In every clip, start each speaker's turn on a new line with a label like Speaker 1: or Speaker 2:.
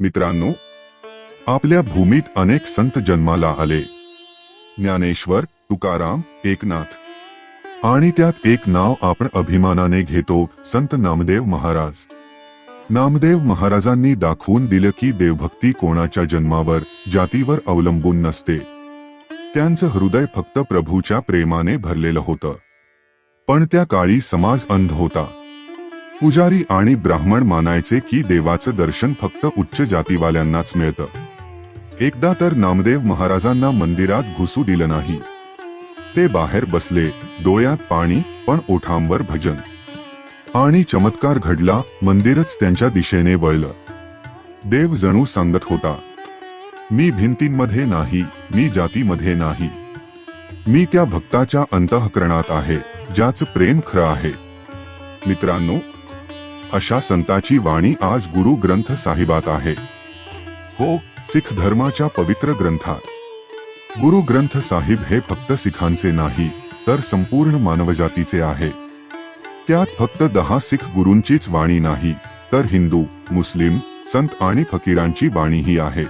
Speaker 1: मित्रांनो आपल्या भूमीत अनेक संत जन्माला आले. ज्ञानेश्वर तुकाराम एकनाथ. आणि त्यात एक नाव आपण अभिमानाने घेतो संत नामदेव महाराज. नामदेव महाराजांनी दाखवून दिलं की देवभक्ती कोणाच्या जन्मावर जातीवर अवलंबून नसते. त्यांचं हृदय फक्त प्रभूच्या प्रेमाने भरलेलं होतं. पण त्या काळी समाज अंध होता. पुजारी आणि ब्राह्मण मानायचे की देवाचं दर्शन फक्त उच्च जातीवाल्यांनाच मिळतं. एकदा तर नामदेव महाराजांना मंदिरात घुसू दिलं नाही. ते बाहेर बसले डोळ्यात पाणी पण ओठांवर भजन. आणि चमत्कार घडला मंदिरच त्यांच्या दिशेने वळलं. देव जणू सांगत होता मी भिंतींमध्ये नाही मी जातीमध्ये नाही. मी त्या भक्ताच्या अंतःकरणात आहे ज्याचं प्रेम खरं आहे. मित्रांनो अशा संताची वाणी आज गुरु ग्रंथ साहिबात आहे. हो सिख धर्माच्या पवित्र ग्रंथात. गुरु ग्रंथ साहिब हे फक्त सिखांचे नाही तर संपूर्ण मानवजातीचे आहे. त्यात फक्त दहा सिख गुरूंचीच वाणी नाही तर हिंदू मुस्लिम संत आणि फकीरांची वाणीही आहे.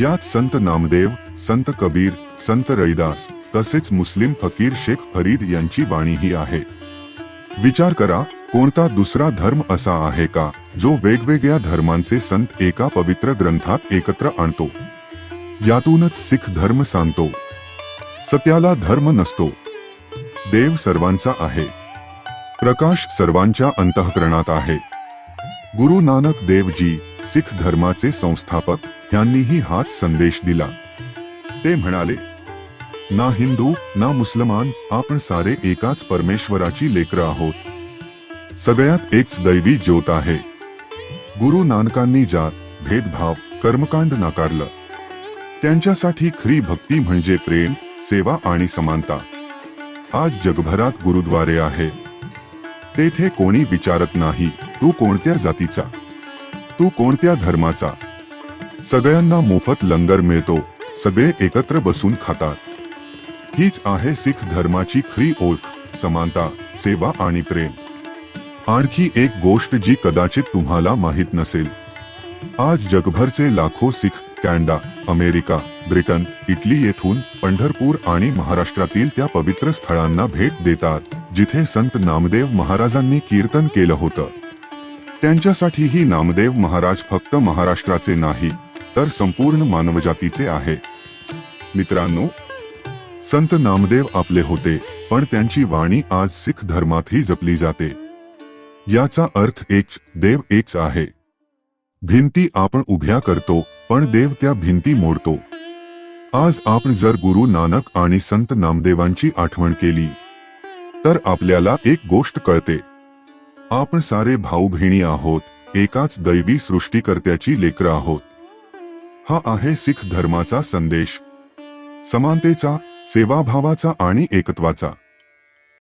Speaker 1: यात संत नामदेव संत कबीर संत रैदास तसेच मुस्लिम फकीर शेख फरीद यांची वाणीही आहे. विचार करा कोणता दुसरा धर्म असा आहे का जो वेगवेगळ्या धर्मांचे संत एका पवित्र ग्रंथात एकत्र आणतो? यातूनच सिख धर्म सांगतो. सत्याला धर्म नसतो. देव सर्वांचा आहे. प्रकाश सर्वांच्या अंतःकरणात आहे. गुरु नानक देवजी सिख धर्माचे संस्थापक यांनीही हाच संदेश दिला. ते म्हणाले ना हिंदू ना मुसलमान आपण सारे एकाच परमेश्वराची लेकरं आहोत. सगळ्यात एकच दैवी ज्योत आहे. गुरु नानकांनी जात भेदभाव कर्मकांड नाकारलं. त्यांच्यासाठी खरी भक्ती म्हणजे प्रेम सेवा आणि समानता. आज जगभरात गुरुद्वारे आहे. तेथे कोणी विचारत नाही तू कोणत्या जातीचा? तू कोणत्या धर्माचा? सगळ्यांना मोफत लंगर मिळतो सगळे एकत्र बसून खातात. हीच आहे सिख धर्माची खरी ओळख समानता सेवा आणि प्रेम. आणखी एक गोष्ट जी कदाचित तुम्हाला माहीत नसेल. आज जगभरचे लाखो Sikh Canada America Britain Italy येथून पंढरपूर आणि महाराष्ट्रातील त्या पवित्र स्थळांना भेट देतात जिथे संत नामदेव महाराजांनी कीर्तन केलं होतं. त्यांच्यासाठीही नामदेव महाराज फक्त महाराष्ट्राचे नाही तर संपूर्ण मानवजातीचे आहे. मित्रांनो संत नामदेव आपले होते पण त्यांची वाणी आज सिख धर्मातही जपली जाते. याचा अर्थ एक देव एकच आहे. भिंती आपण उभ्या करतो पण देव त्या भिंती मोडतो. आज आपण जर गुरु नानक आणि संत नामदेवांची आठवण केली तर आपल्याला एक गोष्ट कळते. आपण सारे भाऊ बहिणी आहोत एकाच दैवी सृष्टीकर्त्याची लेकरं आहोत. हा आहे सिख धर्माचा संदेश. समानतेचा सेवाभावाचा आणि एकत्वाचा.